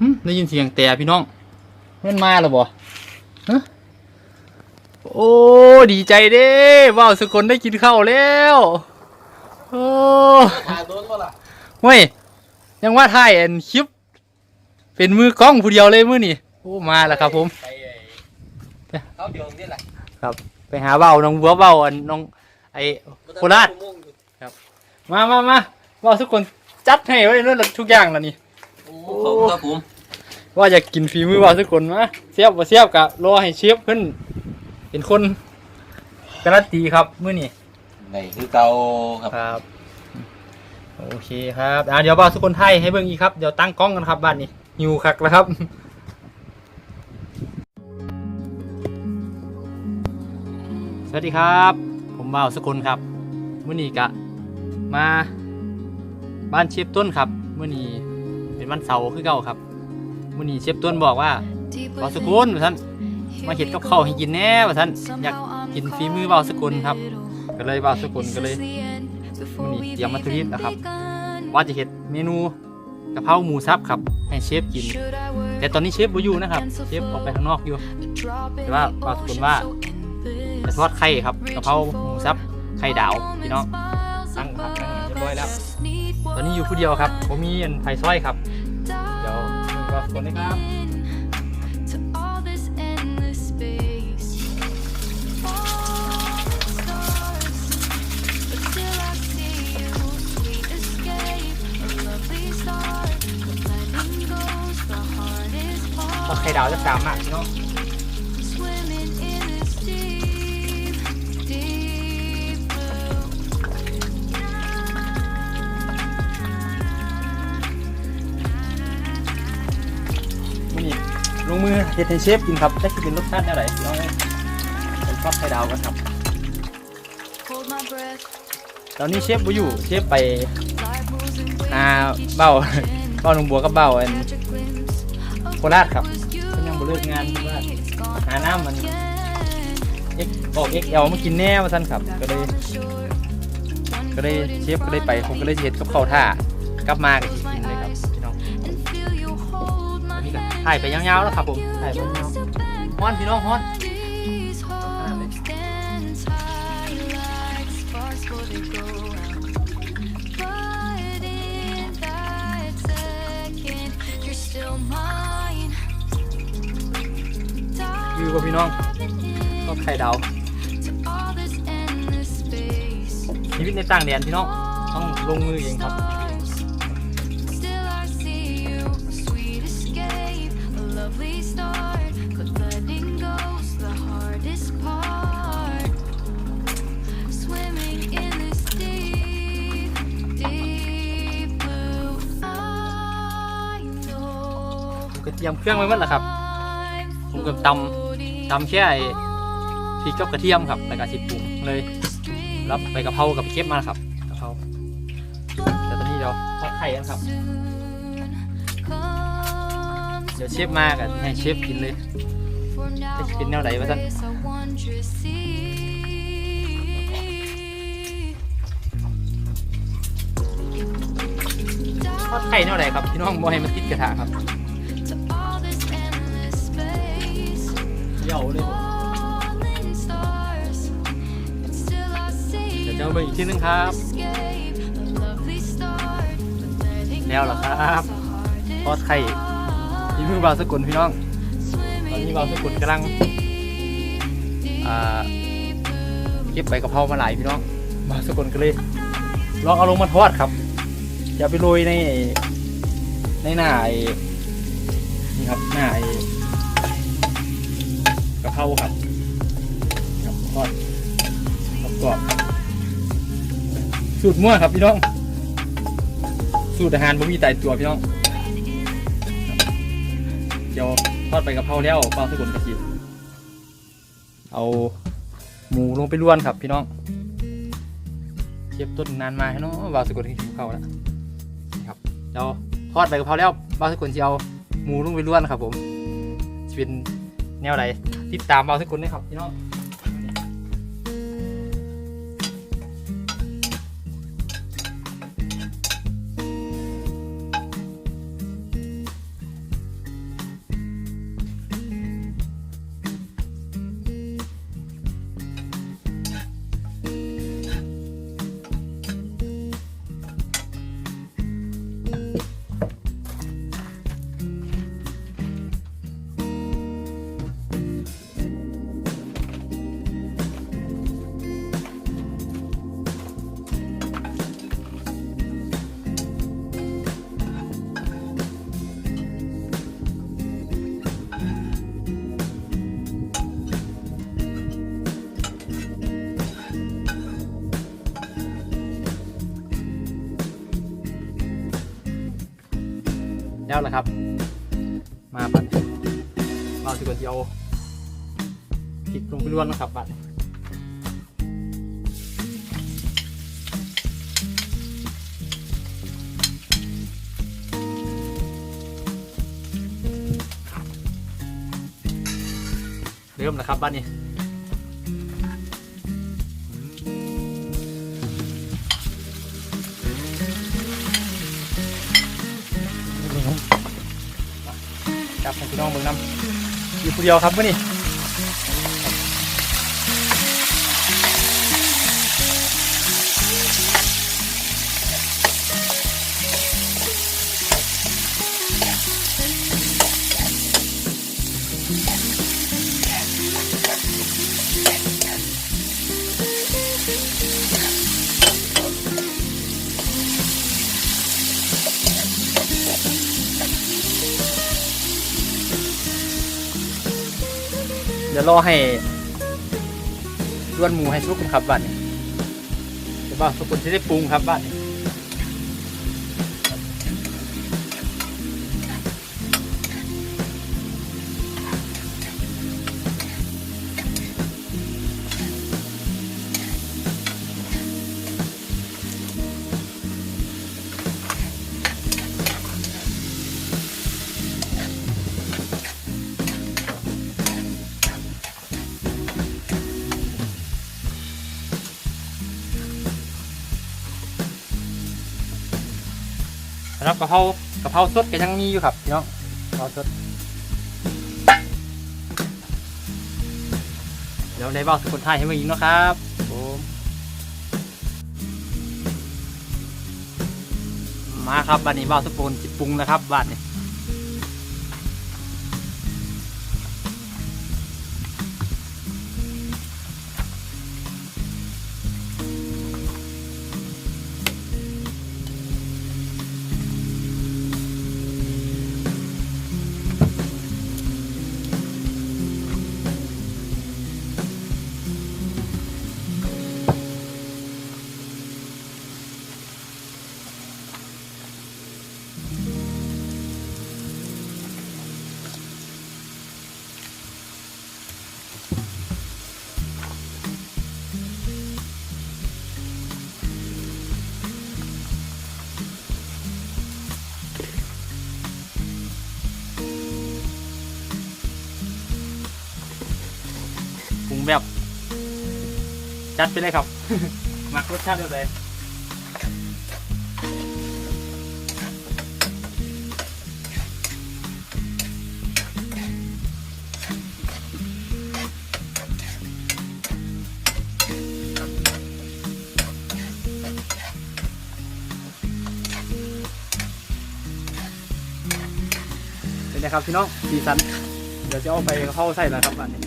หึได้ยินเสียงแต่พี่น้องแมันมาแล้วบ่ฮะโอ้ดีใจเด้ว้าวสกลได้กินข้าวแล้วโอ้ถ่ายโดนบ่ล่ะเว้ยยังว่าถ่ายอันคลิป เป็นมือกล้องผู้เดียวเลยมื้อนี่โอ้มาแล้วครับ ผมไปไอ้เขาเดียวนี่แหละไปหาเบาน้องบัวเบาอันน้องไอโคราชมามามาเบาทุกคนจัดให้ไว้นั่นแหละทุกอย่างแล้วนี่โอ้ ขอบคุณครับผมว่าจะกินฝีมือเบาทุกคนมาเสียบบ่เสียบกะรอให้เชฟเพิ่นเป็นคนการันตีครับมื้อนี้ไหนคือเก่าครับครับ โอเคครับอ่าเดี๋ยวเบาทุกคนไทยให้เบิ่งอีกครับ เดี๋ยวตั้งกล้องกันครับบ้านนี้หิวคักแล้วครับสวัสดีครับ ผมเบาสกุลครับมื้อนี้กะมาบ้านเชฟต้นครับมื้อนี้ เป็นวันเสาร์คือเก่าครับมื้อนี้เชฟต้นบอกว่าเบาสกุลว่าท่านมาเห็ดกับข้าวให้กินแน่ว่าท่านอยากกินฝีมือเบาสกุลครับ ก็เลยเบาสกุลก็เลยมื้อนี้เตรียมวัตถุดิบนะครับ ว่าจะเห็ดเมนูกะเพราหมูสับครับให้เชฟกิน แต่ตอนนี้เชฟบ่อยู่นะครับ เชฟออกไปข้างนอกอยู่แต่ว่าเบาสกุลว่าจะทอดไข่ครับกะเพราหมูสับไข่ดาวพี่น้องตั้งผักตั้งเรียบร้อยแล้ว ตอนนี้อยู่ผู้เดียวครับ ผมมีอันไผ่ซ้อยครับ เดี๋ยวก็คนนี้ครับ to all this endless space. Falling stars, but still I see you. Sweet escape, a lovely start. But letting go's the hardest ทอด part. ไข่ดาวจะกามากพี่น้อง เฮ็ดให้เชฟกินครับได้สิเป็นรสชาติอะไรพี่น้องผมทอดไข่ดาวกันครับ ตอนนี้เชฟบ่อยู่เชฟไปหาเบ้าเบ้าหนองบัวกับเบ้าอันโคราชครับเพิ่นยังบ่เลิกงานเพราะว่าหาน้ำมัน again. เอ็กออก XL มากินแน่ว่าท่านครับ ก็เลยก็เลยเชฟก็เลยไปผมก็เลยเฮ็ดกับข้าวท่ากลับมาก็สิกินเถ่ายไปยาวๆแล้วครับผมถ่ายไปยาว Just a blank ฮ้อนพี่น้องฮ้อน These hopes dance high like sparks before they go out. But in that second, you're still mine. อยู่กับพี่น้อง Diving ก็ไข่ดาว into all this endless space. ชีวิตในต่างแดนพี่น้องต้องลงมือเองครับ รียมเครื่องไว้หมดแล้วครับ ผมก็ตำตำแค่ไอพริกกับกระเทียมครับแล้วก็สิปรุงเลยรับไปกะเพรากับเชฟมาครับกะเพราแต่ตอนนี้เดี๋ยวทอดไข่กันครับ เดี๋ยวเชฟมากันให้เชฟกินเลย For now, Thích cái neo đậy vào thân. always a wondrous sea. ทอดไข่แนวไหนครับพี่น้องบ่ให้มันติดกระทะครับ เดี่ยวเลยเดี๋ยว you จะเอาไปอีกทีนึงครับแล้วเหรอครับทอดไข่ที่มือบาวสกุลพี่น้อง ตอนนี้บาวสกุลกำลังเก็บใบกะเพรามาหลายพี่น้อง บาวสกุลก็เลยลองเอาลงมาทอดครับอย่าไปโรยในในหน้าไอ้นี่ครับหน้าไอ้ะเพราครับครับทอดกรอบๆครับสูตรมั่วครับพี่น้อง สูตรอาหารบ่มีตายตัวพี่น้อง เดี๋ยวทอดไปกะเพราแล้วปลาสกุลกระชิเอาหมูลงไปล้วนครับพี่น้องเก็บต้นนานมาให้นาะเปล่าสกุลกินข้าแล้วครับเดี๋ยวทอดไปกะเพราแล้วเปล่าสกุลจะเอาหมูลงไปล้วนครับผมจะเป็นแนวไหน ติดตามเราสกุลด้ครับพี่น้อง แล้วละครับ มาบัดนี้เราสิกว่าจะเอาพริกลงไปล้วนนะครับบัดเริ่มนะครับบัดนี้ จับให้พี่น้องเบิ่งน้ำอยู่ผู้เดียวครับวันนี้ เดี๋ยวรอให้ด้วนหมูให้สุกก่อนครับบ้านนี้เดี๋ยวบ้าสุกคนจะได้ปรุงครับบ้านนี้ สำหรับกะเพรากะเพราสดก็ยังมีอยู่ครับพี่น้องกะเพราสดเดี๋ยวในบ้าสุกคนไทยให้มาอีกนะครับผมมาครับบ้านนี้บ้าสุกคนจิปรุงนะครับบ้านนี้ ปรุงแบบ จัดไปเลยครับ มักรสชาติแบบไหน นไงครับพี่น้องสีสัน เดี๋ยวจะเอาไปเข้าใส่แล้วครับอันนี้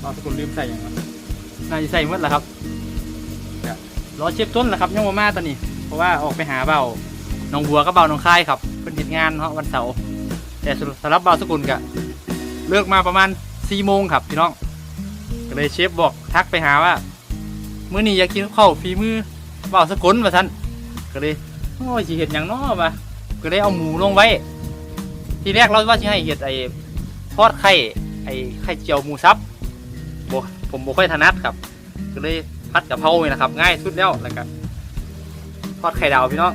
เราสกุลลืมใส่อย่างนั้นน่าจะใส่หมดแล้วครับรอเชฟต้นแหละครับยังมามาตอนนี้ เพราะว่าออกไปหาเบาน้องบัวก็เบาน้องค่ายครับเพิ่นติดงานเนาะวันเสาร์ แต่สำหรับเบาสกุลกะเลิกมาประมาณสี่โมงครับพี่น้องก็เลยเชฟบอกทักไปหาว่ามื้อนี้อยากกินข้าวฝีมือเบาสกุลมาท่านก็เลยโอ้ยสิเห็ดอย่างน้อมาก็เลยเอาหมูลงไว้ ทีแรกเราว่าจะให้เห็ดไอ้ทอดไข่ไอ้ไข่เจียวหมูสับบผมบ่ค่อยถนัดครับ ก็เลยพัดกะเพราเลยนะครับ ง่ายสุดแล้วแล้วก็ทอดไข่ดาวพี่น้อง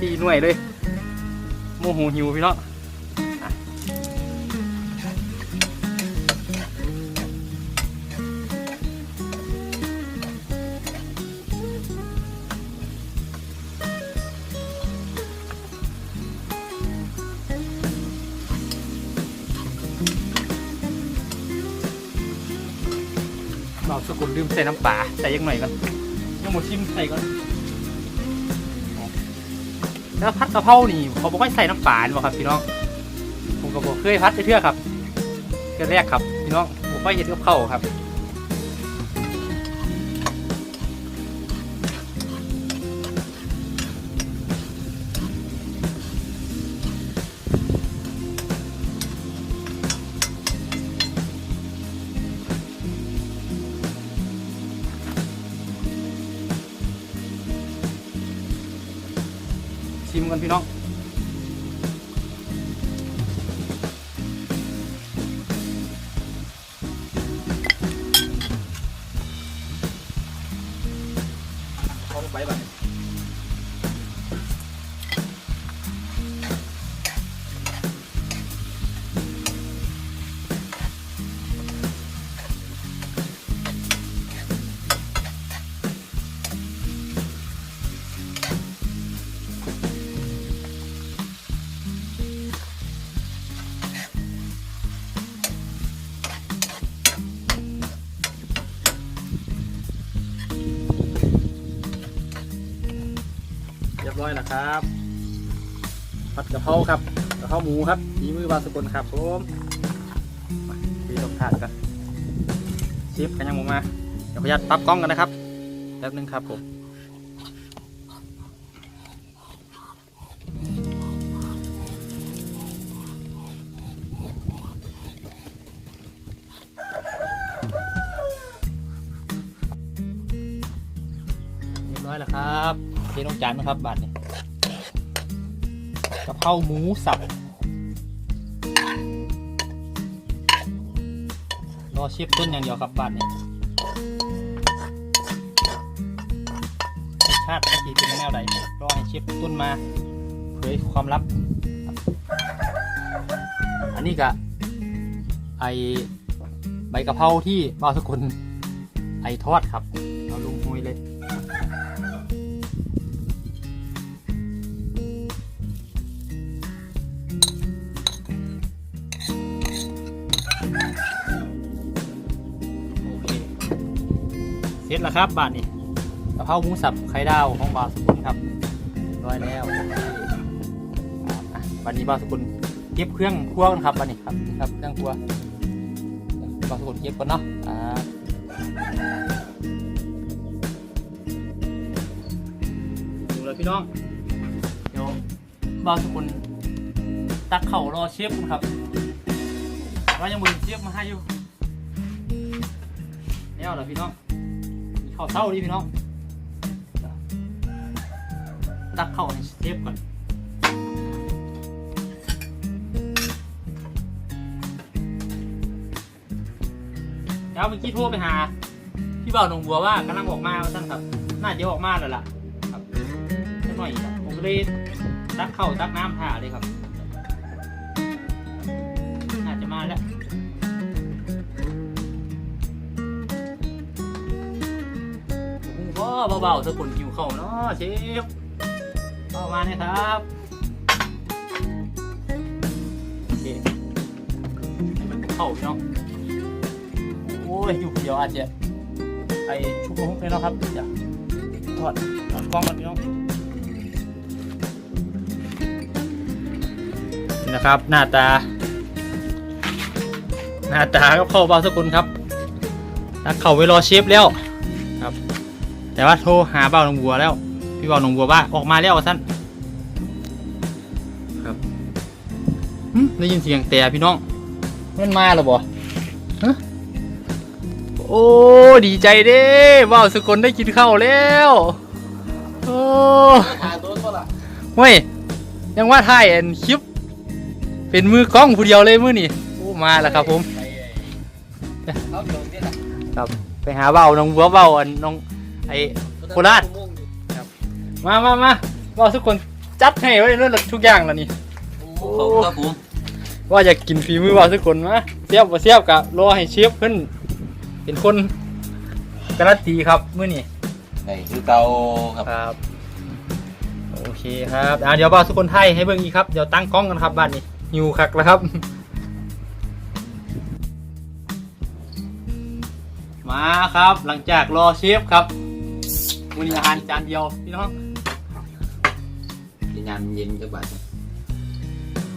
สี่หน่วยเลยโมโหหิวพี่น้อง ลลืมใส่น้ำปลาใส่ยังหน่อยก่อนยังหมดชิมใส่ก่อนแล้วพัดกะเพรานี่เขาบอกว่าใส่น้ำปลาบ่ครับพี่น้องผมก็บอกเคยพัดไปเทื่อครับเทื่อแรกครับพี่น้องผมก็เห็ดกับข้าวครับ กัน ร้อยแล้วครับผัดกะเพราครับกะเพราหมูครับฝีมือบาสกุลครับผมมาทีลงทานกันชิฟกันยังมมาเดี๋ยวพยาตปรับกล้องกันนะครับแป๊บนึงครับผม จานนะครับบาทนี้กะเพราหมูสับรอเชฟต้นอย่างเดียวครับบ้านนี้รสชาติกะทิเป็นแนวใดรอให้เชฟต้นมาเผยความลับ อันนี้กะไอใบกะเพราที่บ่าสกุลไอทอดครับ เสร็จแล้วครับบาทนี้กะเพราหมูสับไข่ดาวของบาวสกุลครับร้อยแล้วบอะวันนี้บาวสกุลเก็บเครื่องครัวกันครับวันนี้ครับนี่ครับเครื่องครัวบาวสกุลเก็บก่อนเนาะอ่าดูเลยพี่น้องเดี๋ยวบาวสกุลตักเข่ารอเชฟกันครับว่ายังมือเชฟมาให้อยู่แล้วเหรอพี่น้อง ข้าวเศร้าดิพี่น้อง ตักเข้าในเชฟก่อนเดี๋ยวเมื่อกี้โทรไปหา พี่บ่าวหนองบัวว่ากำลังออกมาท่านครับ น่าจะออกมาแล้วล่ะ ครับสักหน่อยครับผมเลยตักเข้าวตักน้ำถ่าเลยครับ โอ้เบาๆสกุลหิวเข้าวเนาะเชฟเข้ามาเนี่ยครับโอเคให้มันเข้าพี่น้องโอ้ยอยู่เดียวอาจจะไปชุบลงเลยเนาะครับจะทอดทอดกล้องก่อนพี่น้องนะครับ หน้าตา หน้าตาก็เข้าเบาสกุลครับตักเข่าไว้รอเชฟแล้ว แต่ว่าโทรหาเบาหนองบัวแล้ว พี่เบาหนองบัวว่าออกมาแล้วท่าซั่นครับหึได้ยินเสียงแต่พี่น้องมันมาแล้วบ่ฮะโอ้ดีใจเด้เบาสกลได้กินข้าวแล้วโอ้ทาโดนบ่ล่ะเว้ยยังว่าถ่ายอันคลิป เป็นมือกล้องผู้เดียวเลยมื้อนี่โอ้มาแล้วครับผมไปเขาเดียวนี่แหละครับไปหาเบาหนองบัวเบาอันน้อง ไอโคราชมามามาว่าทุกคนจัดให้ไว้เรื่องทุกอย่างแล้วนี่โอ้ขอบคุณครับผมว่าอยากกินฝีมือว่าทุกคนมาเสียบว่าเสียบกะรอให้เชฟเพิ่นเป็นคนการันตีครับมื้อนี้ในคือเก่าครับครับโอเคครับอ่าเดี๋ยวบ่าวทุกคนไทยให้เบิ่งอีกครับเดี๋ยวตั้งกล้องกันครับบ้านนี้หิวคักแล้วครับ มาครับหลังจากรอเชฟครับ มื้อนี้อาหารจานเดียวพี่น้องกินยามเย็นจักบาท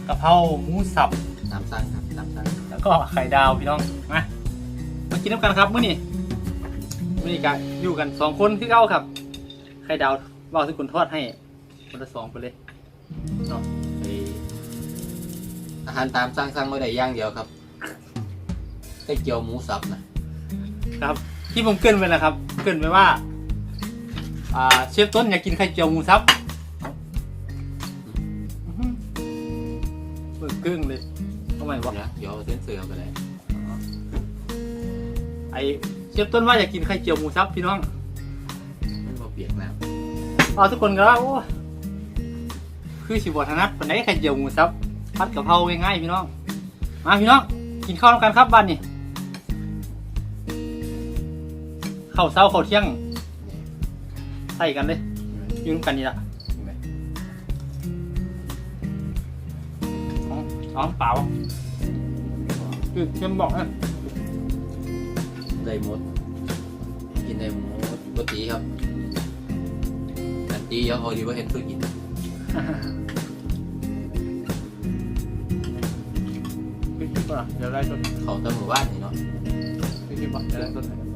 กะเพราหมูสับตามสั่งครับตามสั่งแล้วก็ไข่ดาวพี่น้องมามากินน้ำกันครับมื้อนี้มื้อนี้กันอยู่กันสองคนที่เก้าครับไข่ดาวว่าวที่คุณทอดให้คนละสองไปเลยเนาะไอ้อาหารตามสั่งสั่งไม่ได้อย่างเดียวครับไข่เจียวหมูสับนะครับ ที่ผมเกรินไปแล้วครับ เกรินไปว่า เชฟต้นอยากกินไข่เจียวหมูสับเครึ่งเลยทำไมวะนะเดี๋ยวเส้นเสือไปเลยไอเชฟต้นว่าอยากกินไข่เจียวหมูสับพี่น้องไม่นอเปียกน้ำเอาทุกคนก็ว่าโคือสิบวัฒนัดปนไหนไข่เจียวหมูสับพัดกะเพราง่ายพี่น้องมาพี่น้องกินข้าวกันครับบ้านนี่ข้าวเช้าข้าวเที่ยง ส่กันเลยอยืนกันนี่ละของของเปล่าคือเชมบอกนะำได้หมด กินได้หมดปกติครับอันตีเดี๋ยวเขาดีว่าเห็นตัวกินพี่คิดว่าเดี๋ยวได้ต้นเขาตั้งหมู่บ้านนี่เนาะพี่คิดว่าเดี๋ยวได้ต้นได้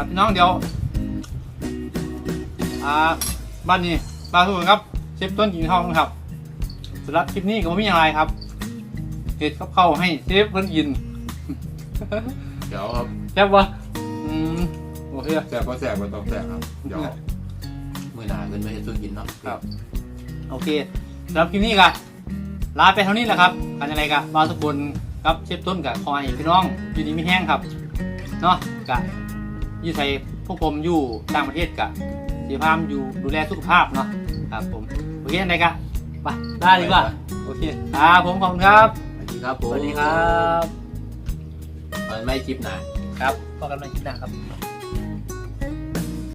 ครับพี่น้องเดี๋ยว อ่าบ้านนี้บ้านทุกคนครับเชฟต้นกินข้าวนะครับสำหรับคลิปนี้ก็ไม่มีอะไรครับเฮ็ดกับข้าวให้เชฟเพิ่นกินเดี๋ยวครับแซ่บวะอืมโอเคแสบก็แสบก็ต้องแสบครับเดี๋ยวมือหนาเงินไม่ให้ตัวกินเนาะครับ โอเคสำหรับคลิปนี้ก็ลาไปเท่านี้แหละครับกันยังไงก็บ้านทุกคนครับเชฟต้นกับคอยพี่น้องอยู่ดีไม่แห้งครับเนาะกะ อยู่ใส่พวกผมอยู่ต่างประเทศกะสีพามอยู่ดูแลสุขภาพเนาะครับผมโอเคยังไงกะไปได้ดีกว่าโอเคครับผมขอบคุณครับสวัสดีครับผมสวัสดีครับมันไม่คลิปหนาครับพบกันใหม่คลิปหน้าครับ